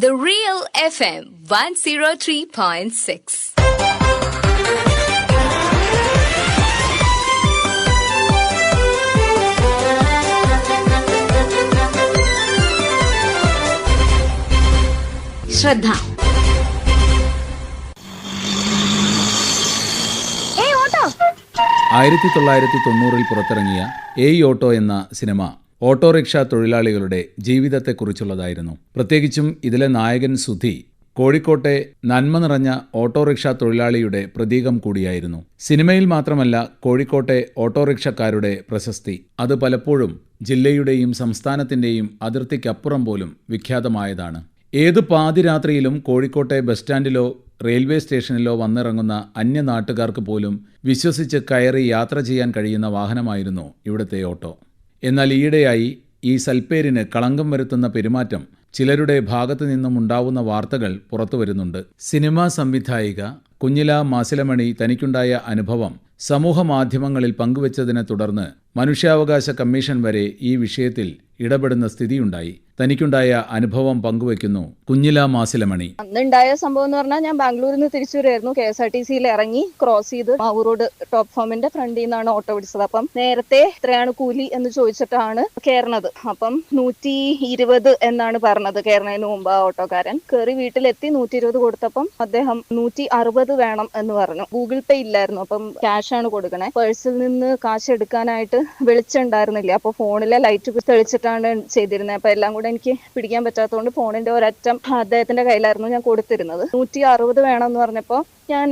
The Real FM 103.6. ശ്രദ്ധ ആയിരത്തി തൊള്ളായിരത്തി തൊണ്ണൂറിൽ പുറത്തിറങ്ങിയ ഏയ് ഓട്ടോ എന്ന സിനിമ ഓട്ടോറിക്ഷ തൊഴിലാളികളുടെ ജീവിതത്തെക്കുറിച്ചുള്ളതായിരുന്നു. പ്രത്യേകിച്ചും ഇതിലെ നായകൻ സുധി കോഴിക്കോട്ടെ നന്മ നിറഞ്ഞ ഓട്ടോറിക്ഷ തൊഴിലാളിയുടെ പ്രതീകം കൂടിയായിരുന്നു. സിനിമയിൽ മാത്രമല്ല കോഴിക്കോട്ടെ ഓട്ടോറിക്ഷക്കാരുടെ പ്രശസ്തി. അത് പലപ്പോഴും ജില്ലയുടെയും സംസ്ഥാനത്തിന്റെയും അതിർത്തിക്കപ്പുറം പോലും വിഖ്യാതമായതാണ്. ഏത് പാതിരാത്രിയിലും കോഴിക്കോട്ടെ ബസ് സ്റ്റാൻഡിലോ റെയിൽവേ സ്റ്റേഷനിലോ വന്നിറങ്ങുന്ന അന്യ നാട്ടുകാർക്ക് പോലും വിശ്വസിച്ച് കയറി യാത്ര ചെയ്യാൻ കഴിയുന്ന വാഹനമായിരുന്നു ഇവിടുത്തെ ഓട്ടോ. എന്നാൽ ഈയിടെയായി ഈ സൽപ്പേരിന് കളങ്കം വരുത്തുന്ന പെരുമാറ്റം ചിലരുടെ ഭാഗത്തു നിന്നും ഉണ്ടാവുന്ന വാർത്തകൾ പുറത്തുവരുന്നുണ്ട് സിനിമാ സംവിധായിക കുഞ്ഞില മാസിലമണി തനിക്കുണ്ടായ അനുഭവം സമൂഹ മാധ്യമങ്ങളിൽ പങ്കുവച്ചതിനെ തുടർന്ന് മനുഷ്യാവകാശ കമ്മീഷൻ വരെ ഈ വിഷയത്തിൽ ഇടപെടുന്ന സ്ഥിതിയുണ്ടായി. തനിക്കുണ്ടായ അനുഭവം പങ്കുവയ്ക്കുന്നു കുഞ്ഞില മാസിലമണി. അന്നുണ്ടായ സംഭവം എന്ന് പറഞ്ഞാൽ ഞാൻ ബാംഗ്ലൂരിൽ നിന്ന് തിരിച്ചു വരുമായിരുന്നു കെ എസ് ആർ ടി സിയിൽ ഇറങ്ങി ക്രോസ് ചെയ്ത് മാവൂർ റോഡ് ടോപ്പ് ഫോമിന്റെ ഫ്രണ്ടിൽ നിന്നാണ് ഓട്ടോ പിടിച്ചത്. അപ്പം നേരത്തെ എത്രയാണ് കൂലി എന്ന് ചോദിച്ചിട്ടാണ് കയറണത്. അപ്പം നൂറ്റി ഇരുപത് എന്നാണ് പറഞ്ഞത് കയറുന്നതിന് മുമ്പ് ആ ഓട്ടോക്കാരൻ. കയറി വീട്ടിലെത്തി നൂറ്റി ഇരുപത് കൊടുത്തപ്പം അദ്ദേഹം നൂറ്റി അറുപത് വേണം എന്ന് പറഞ്ഞു. ഗൂഗിൾ പേ ഇല്ലായിരുന്നു അപ്പം ക്യാഷ് ആണ് കൊടുക്കണേ. പേഴ്സിൽ നിന്ന് കാശ് എടുക്കാനായിട്ട് വെളിച്ചം ഉണ്ടായിരുന്നില്ല. അപ്പൊ ഫോണിലെ ലൈറ്റ് തെളിച്ചിട്ടാണ് ചെയ്തിരുന്നത്. അപ്പൊ എല്ലാം കൂടെ എനിക്ക് പിടിക്കാൻ പറ്റാത്തതുകൊണ്ട് ഫോണിന്റെ ഒരറ്റം അദ്ദേഹത്തിന്റെ കയ്യിലായിരുന്നു ഞാൻ കൊടുത്തിരുന്നത്. നൂറ്റി അറുപത് വേണമെന്ന് എന്ന് പറഞ്ഞപ്പോ ഞാൻ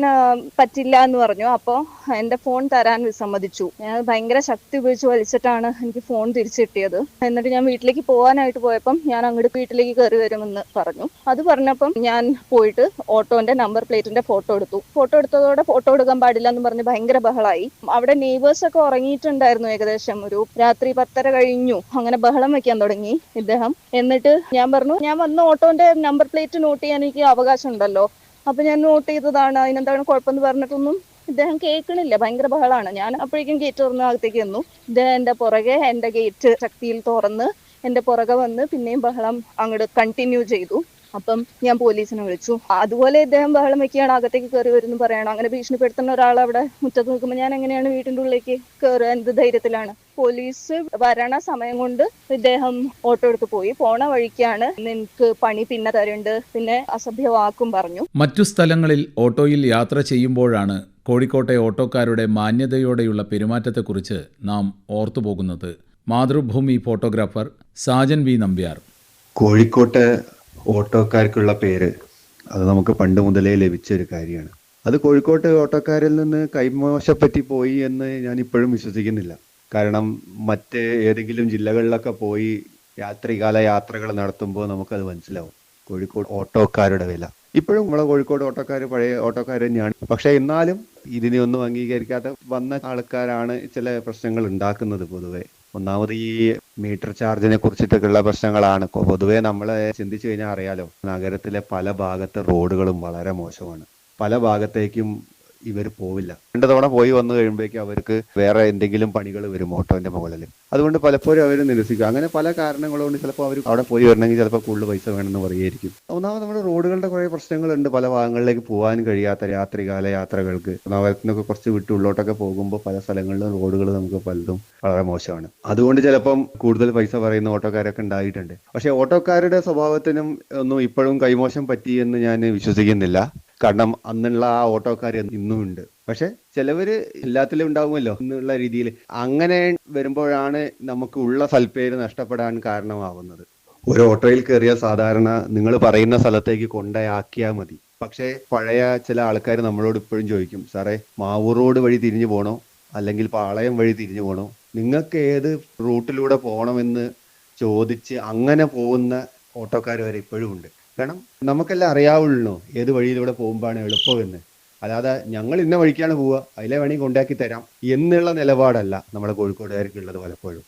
പറ്റില്ല എന്ന് പറഞ്ഞു. അപ്പോൾ എന്റെ ഫോൺ തരാൻ വിസമ്മതിച്ചു. ഞാൻ ഭയങ്കര ശക്തി ഉപയോഗിച്ച് വലിച്ചിട്ടാണ് എനിക്ക് ഫോൺ തിരിച്ചു കിട്ടിയത്. എന്നിട്ട് ഞാൻ വീട്ടിലേക്ക് പോകാനായിട്ട് പോയപ്പം ഞാൻ അങ്ങോട്ട് വീട്ടിലേക്ക് കയറി വരുമെന്ന് പറഞ്ഞു. അത് പറഞ്ഞപ്പം ഞാൻ പോയിട്ട് ഓട്ടോന്റെ നമ്പർ പ്ലേറ്റിന്റെ ഫോട്ടോ എടുത്തു. ഫോട്ടോ എടുത്തതോടെ ഫോട്ടോ എടുക്കാൻ പാടില്ല എന്ന് പറഞ്ഞ് ഭയങ്കര ബഹളായി. അവിടെ നെയ്ബേഴ്സ് ഒക്കെ ഉറങ്ങിയിട്ടുണ്ടായിരുന്നു ഏകദേശം. ഒരു രാത്രി പത്തര കഴിഞ്ഞു. അങ്ങനെ ബഹളം വെക്കാൻ തുടങ്ങി ഇദ്ദേഹം. എന്നിട്ട് ഞാൻ പറഞ്ഞു ഞാൻ വന്ന ഓട്ടോന്റെ നമ്പർ പ്ലേറ്റ് നോട്ട് ചെയ്യാൻ എനിക്ക് അവകാശം ഉണ്ടല്ലോ അപ്പൊ ഞാൻ നോട്ട് ചെയ്തതാണ്. അതിനെന്താണ് കുഴപ്പമെന്ന് പറഞ്ഞിട്ടൊന്നും ഇദ്ദേഹം കേൾക്കണില്ല. ഭയങ്കര ബഹളാണ്. ഞാൻ അപ്പോഴേക്കും ഗേറ്റ് തുറന്ന് അകത്തേക്ക് വന്നു ഇദ്ദേഹം എന്റെ പുറകെ എന്റെ ഗേറ്റ് ശക്തിയിൽ തുറന്ന് എന്റെ പുറകെ വന്ന് പിന്നെയും ബഹളം അങ്ങോട്ട് കണ്ടിന്യൂ ചെയ്തു. അപ്പം ഞാൻ പോലീസിനെ വിളിച്ചു. അതുപോലെ ഇദ്ദേഹം ബഹളം വെക്കുകയാണ്. അകത്തേക്ക് കയറി വരുന്നു പറയണം. അങ്ങനെ ഭീഷണിപ്പെടുത്തുന്ന ഒരാൾ അവിടെ മുറ്റത്ത് നിൽക്കുമ്പോൾ ഞാൻ എങ്ങനെയാണ് വീട്ടിന്റെ ഉള്ളിലേക്ക് കയറുക എന്ത് ധൈര്യത്തിലാണ്. പോലീസ് വരണ സമയം കൊണ്ട് ഇദ്ദേഹം ഓട്ടോ എടുത്ത് പോയി. പോണ വഴിക്കാണ് നിനക്ക് പണി പിന്നെ തരുണ്ട്. പിന്നെ അസഭ്യവാക്കും പറഞ്ഞു. മറ്റു സ്ഥലങ്ങളിൽ ഓട്ടോയിൽ യാത്ര ചെയ്യുമ്പോഴാണ് കോഴിക്കോട്ടെ ഓട്ടോക്കാരുടെ മാന്യതയോടെയുള്ള പെരുമാറ്റത്തെക്കുറിച്ച് നാം ഓർത്തുപോകുന്നത്. Mathrubhumi photographer Sajan V Nambiar. കോഴിക്കോട്ടെ ഓട്ടോക്കാർക്കുള്ള പേര്. അത് നമുക്ക് പണ്ട് മുതലേ ലഭിച്ച ഒരു കാര്യമാണ്. അത് കോഴിക്കോട്ട് ഓട്ടോക്കാരിൽ നിന്ന് കൈമോശപ്പറ്റി പോയി എന്ന് ഞാൻ ഇപ്പോഴും വിശ്വസിക്കുന്നില്ല. കാരണം മറ്റ് ഏതെങ്കിലും ജില്ലകളിലൊക്കെ പോയി രാത്രികാല യാത്രകൾ നടത്തുമ്പോൾ നമുക്കത് മനസ്സിലാവും. കോഴിക്കോട് ഓട്ടോക്കാരുടെ വില. ഇപ്പോഴും നമ്മളെ കോഴിക്കോട് ഓട്ടോക്കാർ പഴയ ഓട്ടോക്കാർ തന്നെയാണ്. പക്ഷെ എന്നാലും ഇതിനെ ഒന്നും അംഗീകരിക്കാതെ വന്ന ആൾക്കാരാണ് ചില പ്രശ്നങ്ങൾ ഉണ്ടാക്കുന്നത് പൊതുവെ. ഒന്നാമത് ഈ മീറ്റർ ചാർജിനെ കുറിച്ചിട്ടൊക്കെയുള്ള പ്രശ്നങ്ങളാണ്. പൊതുവെ നമ്മൾ ചിന്തിച്ചു കഴിഞ്ഞാൽ അറിയാലോ നഗരത്തിലെ പല ഭാഗത്തെ റോഡുകളും വളരെ മോശമാണ്. പല ഭാഗത്തേക്കും ഇവർ പോവില്ല. രണ്ടു തവണ പോയി വന്നു കഴിയുമ്പോഴേക്കും അവർക്ക് വേറെ എന്തെങ്കിലും പണികൾ വരും ഓട്ടോന്റെ മുകളിൽ അതുകൊണ്ട് പലപ്പോഴും അവർ നിരസിക്കും. അങ്ങനെ പല കാരണങ്ങളുകൊണ്ട് ചിലപ്പോൾ അവർ അവിടെ പോയി വരണമെങ്കിൽ ചിലപ്പോൾ കൂടുതൽ പൈസ വേണമെന്ന് പറയുമായിരിക്കും. ഒന്നാമത് നമ്മുടെ റോഡുകളുടെ കുറേ പ്രശ്നങ്ങളുണ്ട്. പല ഭാഗങ്ങളിലേക്ക് പോകാൻ കഴിയാത്ത രാത്രികാല യാത്രകൾക്ക്. നഗരത്തിനൊക്കെ കുറച്ച് വിട്ട് ഉള്ളോട്ടൊക്കെ പോകുമ്പോൾ പല സ്ഥലങ്ങളിലും റോഡുകൾ നമുക്ക് പലതും വളരെ മോശമാണ്. അതുകൊണ്ട് ചിലപ്പം കൂടുതൽ പൈസ പറയുന്ന ഓട്ടോക്കാരൊക്കെ ഉണ്ടായിട്ടുണ്ട്. പക്ഷേ ഓട്ടോക്കാരുടെ സ്വഭാവത്തിനും ഒന്നും ഇപ്പോഴും കൈമോശം പറ്റി എന്ന് ഞാൻ വിശ്വസിക്കുന്നില്ല. കാരണം അന്നുള്ള ആ ഓട്ടോക്കാർ ഇന്നും ഉണ്ട്. പക്ഷെ ചിലവര് എല്ലാത്തിലും ഉണ്ടാവുമല്ലോ എന്നുള്ള രീതിയിൽ അങ്ങനെ വരുമ്പോഴാണ് നമുക്ക് ഉള്ള സൽപ്പേര് നഷ്ടപ്പെടാൻ കാരണമാവുന്നത്. ഒരു ഓട്ടോയിൽ കയറിയ സാധാരണ നിങ്ങൾ പറയുന്ന സ്ഥലത്തേക്ക് കൊണ്ടയാക്കിയാൽ മതി. പക്ഷേ പഴയ ചില ആൾക്കാർ നമ്മളോട് ഇപ്പോഴും ചോദിക്കും സാറേ മാവൂർ റോഡ് വഴി തിരിഞ്ഞു പോകണോ അല്ലെങ്കിൽ പാളയം വഴി തിരിഞ്ഞു പോകണോ നിങ്ങൾക്ക് ഏത് റൂട്ടിലൂടെ പോകണമെന്ന് ചോദിച്ച് അങ്ങനെ പോകുന്ന ഓട്ടോക്കാർ വരെ ഇപ്പോഴും ഉണ്ട്. കാരണം നമുക്കെല്ലാം അറിയാവുള്ളൂ ഏത് വഴിയിലൂടെ പോകുമ്പോഴാണ് എളുപ്പമെന്ന്. അല്ലാതെ ഞങ്ങൾ ഇന്ന വഴിക്കാണ് പോവുക അതിലെ വേണമെങ്കിൽ കൊണ്ടാക്കി തരാം എന്നുള്ള നിലപാടല്ല നമ്മുടെ കോഴിക്കോടുകാർക്കുള്ളത് പലപ്പോഴും.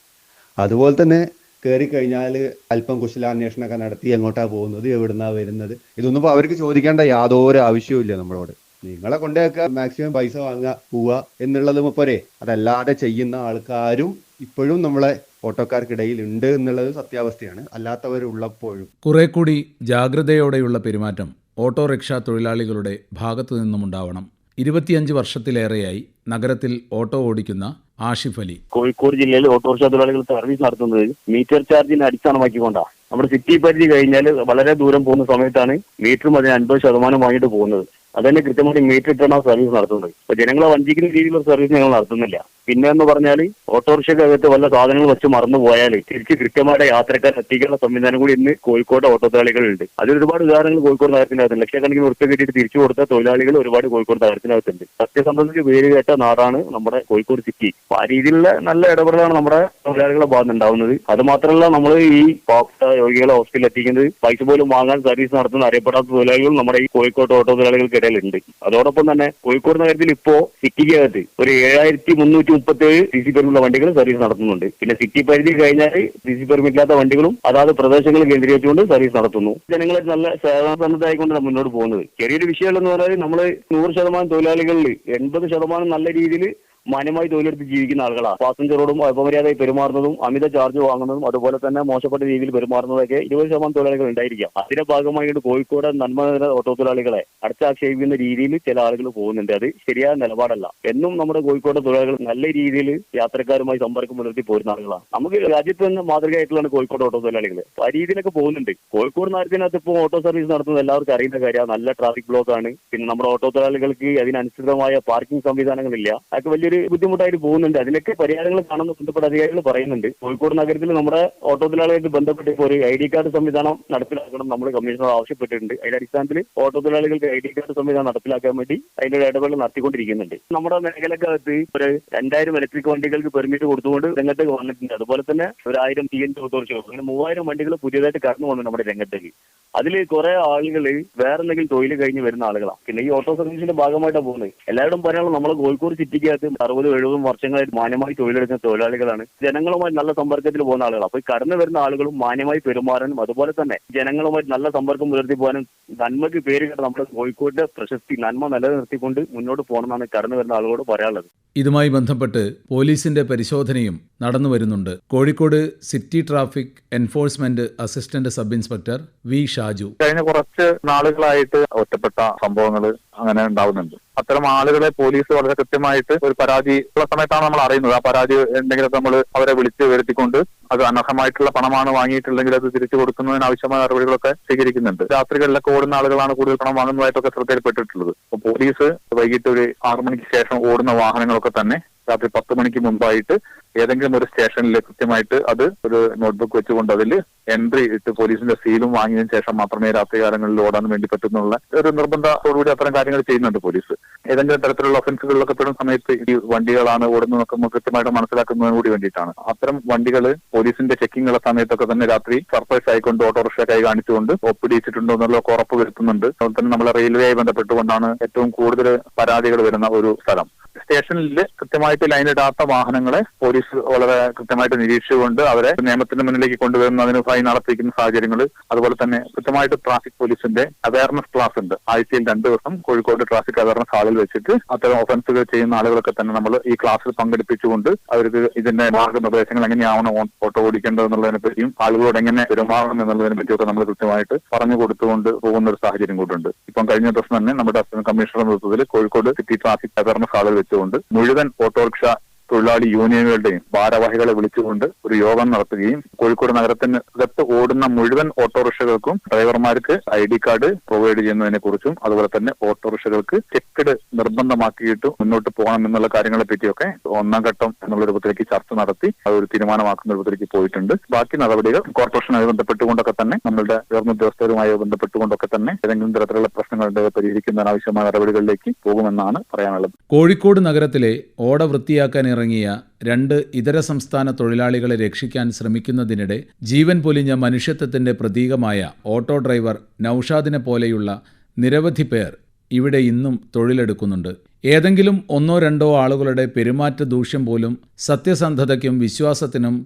അതുപോലെ തന്നെ കയറി കഴിഞ്ഞാൽ അല്പം കുശലാന്വേഷണമൊക്കെ നടത്തി എങ്ങോട്ടാ പോകുന്നത് എവിടുന്നാ വരുന്നത് ഇതൊന്നും അവർക്ക് ചോദിക്കേണ്ട യാതൊരു ആവശ്യവും നമ്മളോട്. നിങ്ങളെ കൊണ്ടേക്ക മാക്സിമം പൈസ വാങ്ങുക പോവുക എന്നുള്ളത് പോരെ അതല്ലാതെ ചെയ്യുന്ന ആൾക്കാരും ഇപ്പോഴും നമ്മളെ ഓട്ടോക്കാർക്കിടയിൽ ഉണ്ട് എന്നുള്ളത് സത്യാവസ്ഥയാണ്. അല്ലാത്തവരുള്ളപ്പോഴും. കുറെ കൂടി ജാഗ്രതയോടെയുള്ള പെരുമാറ്റം ഓട്ടോറിക്ഷ തൊഴിലാളികളുടെ ഭാഗത്തു നിന്നുമുണ്ടാവണം ഇരുപത്തിയഞ്ച് വർഷത്തിലേറെയായി നഗരത്തിൽ ഓട്ടോ ഓടിക്കുന്ന ആഷിഫ് അലി. കോഴിക്കോട് ജില്ലയിൽ ഓട്ടോറിക്ഷ തൊഴിലാളികൾ സർവീസ് നടത്തുന്നത് മീറ്റർ ചാർജിനെ അടിസ്ഥാനമാക്കിക്കൊണ്ടാണ് നമ്മുടെ സിറ്റി പരിധി കഴിഞ്ഞാൽ വളരെ ദൂരം പോകുന്ന സമയത്താണ് മീറ്ററും അതിന് അൻപത് ശതമാനം വാങ്ങിയിട്ട് പോകുന്നത്. അതന്നെ കൃത്യമായിട്ട് മീറ്റർ ഇട്ടാണ് ആ സർവീസ് നടത്തുന്നത്. അപ്പൊ ജനങ്ങളെ വഞ്ചിക്കുന്ന രീതിയിലുള്ള സർവീസ് ഞങ്ങൾ നടത്തുന്നില്ല. പിന്നെ എന്ന് പറഞ്ഞാൽ ഓട്ടോറിക്ഷക്കകത്ത് വല്ല സാധനങ്ങൾ വെച്ച് മറന്നു പോയാൽ തിരിച്ച് കൃത്യമായിട്ട് യാത്രക്കാർ എത്തിക്കാനുള്ള സംവിധാനം കൂടി ഇന്ന് കോഴിക്കോട് ഓട്ടോ തൊഴിലാളികളുണ്ട് അതിൽ ഒരുപാട് ഉദാഹരണങ്ങൾ കോഴിക്കോട് നഗരത്തിനകത്തുണ്ട് ലക്ഷക്കണക്കിന് ഉറപ്പ് കിട്ടിയിട്ട് തിരിച്ചു കൊടുത്ത തൊഴിലാളികൾ ഒരുപാട് കോഴിക്കോട് നഗരത്തിനകത്തുണ്ട്. സത്യസന്ധതയ്ക്ക് പേര് കേട്ട നാടാണ് നമ്മുടെ കോഴിക്കോട് സിറ്റി അപ്പൊ ആ രീതിയിലുള്ള നല്ല ഇടപെടലാണ് നമ്മുടെ തൊഴിലാളികളെ ഭാഗത്ത് ഉണ്ടാവുന്നത്. അത് മാത്രമല്ല നമ്മൾ ഈ പാവപ്പെട്ട രോഗികളെ ഹോസ്പിറ്റലിൽ എത്തിക്കുന്നത് പൈസ പോലും വാങ്ങാൻ സർവീസ് നടത്തുന്ന അറിയപ്പെടാത്ത തൊഴിലാളികൾ നമ്മുടെ ഈ കോഴിക്കോട് ഓട്ടോ തൊഴിലാളികൾക്കിടയിലുണ്ട് അതോടൊപ്പം തന്നെ കോഴിക്കോട് നഗരത്തിൽ ഇപ്പോ സിറ്റിക്കകത്ത് ഒരു ഏഴായിരത്തി മുന്നൂറ്റി മുപ്പത്തി ഏഴ് സി സി പെർമിറ്റുള്ള വണ്ടികൾ സർവീസ് നടത്തുന്നുണ്ട്. പിന്നെ സിറ്റി പരിധി കഴിഞ്ഞാൽ സി സി പെർമിറ്റ് ഇല്ലാത്ത വണ്ടികളും അതാത് പ്രദേശങ്ങൾ കേന്ദ്രീകരിച്ചുകൊണ്ട് സർവീസ് നടത്തുന്നു. ജനങ്ങളെ നല്ല സേവന സന്നദ്ധമായിക്കൊണ്ടാണ് മുന്നോട്ട് പോകുന്നത്. ചെറിയൊരു വിഷയമല്ലെന്ന് പറഞ്ഞാൽ നമ്മൾ നൂറ് ശതമാനം തൊഴിലാളികളിൽ എൺപത് ശതമാനം നല്ല രീതിയിൽ മാന്യമായി തൊഴിലെടുത്ത് ജീവിക്കുന്ന ആളുകളാണ് പാസഞ്ചറോടും അപമര്യാദയായി പെരുമാറുന്നതും അമിത ചാർജ് വാങ്ങുന്നതും അതുപോലെ തന്നെ മോശപ്പെട്ട രീതിയിൽ പെരുമാറുന്നതൊക്കെ ഇരുപത് ശതമാനം തൊഴിലാളികൾ ഉണ്ടായിരിക്കാം. അതിന്റെ ഭാഗമായിട്ട് കോഴിക്കോട് നന്മ ഓട്ടോ തൊഴിലാളികളെ അടച്ചാക്ഷേപിക്കുന്ന രീതിയിൽ ചില ആളുകൾ പോകുന്നുണ്ട്. അത് ശരിയായ നിലപാടല്ല. എന്നും നമ്മുടെ കോഴിക്കോട് തൊഴിലാളികൾ നല്ല രീതിയിൽ യാത്രക്കാരുമായി സമ്പർക്കം പുലർത്തി പോരുന്ന ആളുകളാണ് നമുക്ക് രാജ്യത്ത് തന്നെ മാതൃകയായിട്ടുള്ളതാണ് കോഴിക്കോട് ഓട്ടോ തൊഴിലാളികൾ ആ രീതിയിലൊക്കെ പോകുന്നുണ്ട്. കോഴിക്കോട് നഗരത്തിനകത്ത് ഇപ്പോൾ ഓട്ടോ സർവീസ് നടത്തുന്നത് എല്ലാവർക്കും അറിയുന്ന കാര്യമാണ്. നല്ല ട്രാഫിക് ബ്ലോക്ക് ആണ് പിന്നെ നമ്മുടെ ഓട്ടോ തൊഴിലാളികൾക്ക് അതിനനുസൃതമായ പാർക്കിംഗ് സംവിധാനങ്ങളില്ല. അതൊക്കെ വലിയൊരു ബുദ്ധിമുട്ടായിട്ട് പോകുന്നുണ്ട്. അതിനൊക്കെ പരിഹാരങ്ങൾ കാണുന്ന ബന്ധപ്പെട്ട അധികാരികൾ പറയുന്നുണ്ട്. കോഴിക്കോട് നഗരത്തിൽ നമ്മുടെ ഓട്ടോ തൊഴിലാളികൾക്ക് ബന്ധപ്പെട്ട് ഇപ്പോൾ ഒരു ഐ ഡി കാർഡ് സംവിധാനം നടപ്പിലാക്കണം നമ്മൾ കമ്മീഷണർ ആവശ്യപ്പെട്ടിട്ടുണ്ട്. അതിന്റെ അടിസ്ഥാനത്തിൽ ഓട്ടോ തൊഴിലാളികൾക്ക് ഐ ഡി കാർഡ് സംവിധാനം നടപ്പിലാക്കാൻ വേണ്ടി അതിന്റെ ഒരു ഇടപെടൽ നടത്തിക്കൊണ്ടിരിക്കുന്നുണ്ട്. നമ്മുടെ മേഖലക്കകത്ത് ഒരു രണ്ടായിരം ഇലക്ട്രിക് വണ്ടികൾക്ക് പെർമിറ്റ് കൊടുത്തുകൊണ്ട് രംഗത്തേക്ക് വന്നിട്ടുണ്ട്. അതുപോലെ തന്നെ ഒരു ആയിരം ടി എൻ ഓട്ടോറിക്ഷ അങ്ങനെ മൂവായിരം വണ്ടികൾ പുതിയതായിട്ട് കടന്നു വന്നു നമ്മുടെ രംഗത്തേക്ക്. അതിൽ കുറെ ആളുകൾ വേറെ എന്തെങ്കിലും തൊഴിൽ കഴിഞ്ഞ് വരുന്ന ആളുകളാണ്. പിന്നെ ഈ ഓട്ടോ സർവീസിന്റെ ഭാഗമായിട്ടാണ് പോകുന്നത്. എല്ലാവരും പറയാനുള്ള നമ്മൾ കോഴിക്കോട് സിറ്റിക്കകത്ത് അറുപതും എഴുപതും വർഷങ്ങളായിട്ട് മാന്യമായി തൊഴിലെടുക്കുന്ന തൊഴിലാളികളാണ്. ജനങ്ങളുമായി നല്ല സമ്പർക്കത്തിൽ പോകുന്ന ആളുകൾ അപ്പൊ ഈ കടന്നു വരുന്ന ആളുകളും മാന്യമായി പെരുമാറാനും അതുപോലെ തന്നെ ജനങ്ങളുമായി നല്ല സമ്പർക്കം പുലർത്തി പോകാനും നന്മയ്ക്ക് പേര് കേട്ട നമ്മുടെ കോഴിക്കോടിന്റെ പ്രശസ്തി നന്മ നിലനിർത്തിക്കൊണ്ട് മുന്നോട്ട് പോകണമെന്നാണ് കടന്നു വരുന്ന ആളുകളോട് പറയാനുള്ളത്. ഇതുമായി ബന്ധപ്പെട്ട് പോലീസിന്റെ പരിശോധനയും നടന്നു വരുന്നുണ്ട്. Kozhikode city traffic enforcement assistant sub inspector V Shaju. കഴിഞ്ഞ കുറച്ച് നാളുകളായിട്ട് ഒറ്റപ്പെട്ട സംഭവങ്ങൾ അങ്ങനെ ഉണ്ടാവുന്നുണ്ട്. അത്തരം ആളുകളെ പോലീസ് വളരെ കൃത്യമായിട്ട് ഒരു പരാതി ഉള്ള സമയത്താണ് നമ്മൾ അറിയുന്നത്. ആ പരാതി എന്തെങ്കിലും നമ്മൾ അവരെ വിളിച്ച് വരുത്തിക്കൊണ്ട് അത് അനർഹമായിട്ടുള്ള പണമാണ് വാങ്ങിയിട്ടുണ്ടെങ്കിൽ അത് തിരിച്ചു കൊടുക്കുന്നതിന് ആവശ്യമായ നടപടികളൊക്കെ സ്വീകരിക്കുന്നുണ്ട്. രാത്രികളിലൊക്കെ ഓടുന്ന ആളുകളാണ് കൂടുതൽ പണം വാങ്ങുന്നതായിട്ടൊക്കെ ശ്രദ്ധയിൽപ്പെട്ടിട്ടുള്ളത്. അപ്പോൾ പോലീസ് വൈകിട്ട് ഒരു ആറു മണിക്ക് ശേഷം ഓടുന്ന വാഹനങ്ങളൊക്കെ തന്നെ രാത്രി പത്ത് മണിക്ക് മുമ്പായിട്ട് ഏതെങ്കിലും ഒരു സ്റ്റേഷനിൽ കൃത്യമായിട്ട് അത് ഒരു നോട്ട്ബുക്ക് വെച്ചുകൊണ്ട് അതിൽ എൻട്രി ഇട്ട് പോലീസിന്റെ സീലും വാങ്ങിയതിനു ശേഷം മാത്രമേ രാത്രികാലങ്ങളിൽ ഓടാൻ വേണ്ടി പറ്റുന്നുള്ള ഒരു നിർബന്ധത്തോടുകൂടി അത്തരം കാര്യങ്ങൾ ചെയ്യുന്നുണ്ട് പോലീസ്. ഏതെങ്കിലും തരത്തിലുള്ള ഒഫൻസുകളിലൊക്കെ പെടുന്ന സമയത്ത് ഈ വണ്ടികളാണ് ഓടുന്നതൊക്കെ നമുക്ക് കൃത്യമായിട്ട് മനസ്സിലാക്കുന്നതിന് കൂടി വേണ്ടിയിട്ടാണ്. അത്തരം വണ്ടികൾ പോലീസിന്റെ ചെക്കിംഗ് ഉള്ള സമയത്തൊക്കെ തന്നെ രാത്രി സർപ്രൈസ് ആയിക്കൊണ്ട് ഓട്ടോറിക്ഷ കൈ കാണിച്ചുകൊണ്ട് ഒപ്പിടിയിച്ചിട്ടുണ്ടോ എന്നുള്ളതൊക്കെ ഉറപ്പ് വരുത്തുന്നുണ്ട്. അതുപോലെ തന്നെ നമ്മളെ റെയിൽവേയായി ബന്ധപ്പെട്ടുകൊണ്ടാണ് ഏറ്റവും കൂടുതൽ പരാതികൾ വരുന്ന ഒരു സ്ഥലം. സ്റ്റേഷനിൽ കൃത്യമായിട്ട് ലൈനിടാത്ത വാഹനങ്ങളെ പോലീസ് വളരെ കൃത്യമായിട്ട് നിരീക്ഷിച്ചുകൊണ്ട് അവരെ നിയമത്തിന്റെ മുന്നിലേക്ക് കൊണ്ടുവരുന്നതിന് ഫൈൻ നടത്തിക്കുന്ന സാഹചര്യങ്ങൾ അതുപോലെ തന്നെ കൃത്യമായിട്ട് ട്രാഫിക് പോലീസിന്റെ അവയർനെസ് ക്ലാസ് ഉണ്ട്. ആഴ്ചയിൽ രണ്ട് ദിവസം കോഴിക്കോട് ട്രാഫിക് അവയർനെസ് ഹാളിൽ വെച്ചിട്ട് അത്തരം ഒഫൻസുകൾ ചെയ്യുന്ന ആളുകളൊക്കെ തന്നെ നമ്മൾ ഈ ക്ലാസ്സിൽ പങ്കെടുപ്പിച്ചുകൊണ്ട് അവർക്ക് ഇതിന്റെ മാർഗനിർദ്ദേശങ്ങൾ എങ്ങനെയാവണം ഓട്ടോ ഓടിക്കേണ്ടത് എന്നുള്ളതിനെ പറ്റിയും ആളുകളോട് എങ്ങനെ പെരുമാറണം എന്നുള്ളതിനെ പറ്റിയൊക്കെ നമ്മൾ കൃത്യമായിട്ട് പറഞ്ഞു കൊടുത്തുകൊണ്ട് പോകുന്ന ഒരു സാഹചര്യം കൂട്ടുണ്ട് ഇപ്പം കഴിഞ്ഞ ദിവസം തന്നെ നമ്മുടെ അസിസ്റ്റന്റ് കമ്മീഷണർ നേതൃത്വത്തിൽ കോഴിക്കോട് സിറ്റി ട്രാഫിക് അവയർനെസ് ഹാളിൽ വെച്ചുകൊണ്ട് മുഴുവൻ ഓട്ടോറിക്ഷ തൊഴിലാളി യൂണിയനുകളുടെയും ഭാരവാഹികളെ വിളിച്ചുകൊണ്ട് ഒരു യോഗം നടത്തുകയും കോഴിക്കോട് നഗരത്തിന് നഗരത്തിനകത്ത് ഓടുന്ന മുഴുവൻ ഓട്ടോറിക്ഷകൾക്കും ഡ്രൈവർമാർക്ക് ഐ ഡി കാർഡ് പ്രൊവൈഡ് ചെയ്യുന്നതിനെ കുറിച്ചും അതുപോലെ തന്നെ ഓട്ടോറിക്ഷകൾക്ക് ചെക്കഡ് നിർബന്ധമാക്കിയിട്ട് മുന്നോട്ട് പോകണം എന്നുള്ള കാര്യങ്ങളെ പറ്റിയൊക്കെ ഒന്നാം ഘട്ടം എന്നുള്ള രൂപത്തിലേക്ക് ചർച്ച നടത്തി അത് ഒരു തീരുമാനമാക്കുന്ന രൂപത്തിലേക്ക് പോയിട്ടുണ്ട്. ബാക്കി നടപടികൾ കോർപ്പറേഷനുമായി ബന്ധപ്പെട്ടുകൊണ്ടൊക്കെ തന്നെ നമ്മളുടെ ഉയർന്ന ഉദ്യോഗസ്ഥരുമായി ബന്ധപ്പെട്ടുകൊണ്ടൊക്കെ തന്നെ ഏതെങ്കിലും തരത്തിലുള്ള പ്രശ്നങ്ങളുടെ പരിഹരിക്കുന്നതിന് ആവശ്യമായ നടപടികളിലേക്ക് പോകുമെന്നാണ് പറയാനുള്ളത്. കോഴിക്കോട് നഗരത്തിലെ ഓട വൃത്തിയാക്കാൻ ഇറങ്ങിയ രണ്ട് ഇതര സംസ്ഥാന തൊഴിലാളികളെ രക്ഷിക്കാൻ ശ്രമിക്കുന്നതിനിടെ ജീവൻ പൊലിഞ്ഞ മനുഷ്യത്വത്തിന്റെ പ്രതീകമായ ഓട്ടോ ഡ്രൈവർ നൌഷാദിനെ പോലെയുള്ള നിരവധി പേർ ഇവിടെ ഇന്നും തൊഴിലെടുക്കുന്നുണ്ട്. ഏതെങ്കിലും ഒന്നോ രണ്ടോ ആളുകളുടെ പെരുമാറ്റ ദൂഷ്യം പോലും സത്യസന്ധതയ്ക്കും വിശ്വാസത്തിനും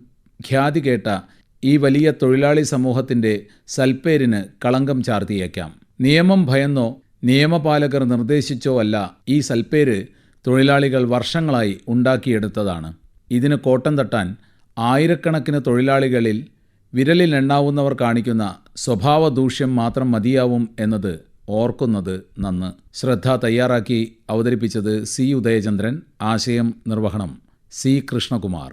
ഖ്യാതി കേട്ട ഈ വലിയ തൊഴിലാളി സമൂഹത്തിന്റെ സൽപ്പേരിന് കളങ്കം ചാർത്തിയേക്കാം. നിയമം ഭയന്നോ നിയമപാലകർ നിർദ്ദേശിച്ചോ അല്ല ഈ സൽപ്പേര് തൊഴിലാളികൾ വർഷങ്ങളായി ഉണ്ടാക്കിയെടുത്തതാണ്. ഇതിന് കോട്ടം തട്ടാൻ ആയിരക്കണക്കിന് തൊഴിലാളികളിൽ വിരലിൽ എണ്ണാവുന്നവർ കാണിക്കുന്ന സ്വഭാവ ദൂഷ്യം മാത്രം മതിയാവും എന്നത് ഓർക്കുന്നത് നന്ന്. ശ്രദ്ധ തയ്യാറാക്കി അവതരിപ്പിച്ചത് സി ഉദയചന്ദ്രൻ. ആശയം നിർവഹണം സി കൃഷ്ണകുമാർ.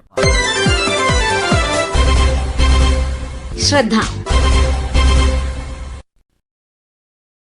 ശ്രദ്ധ.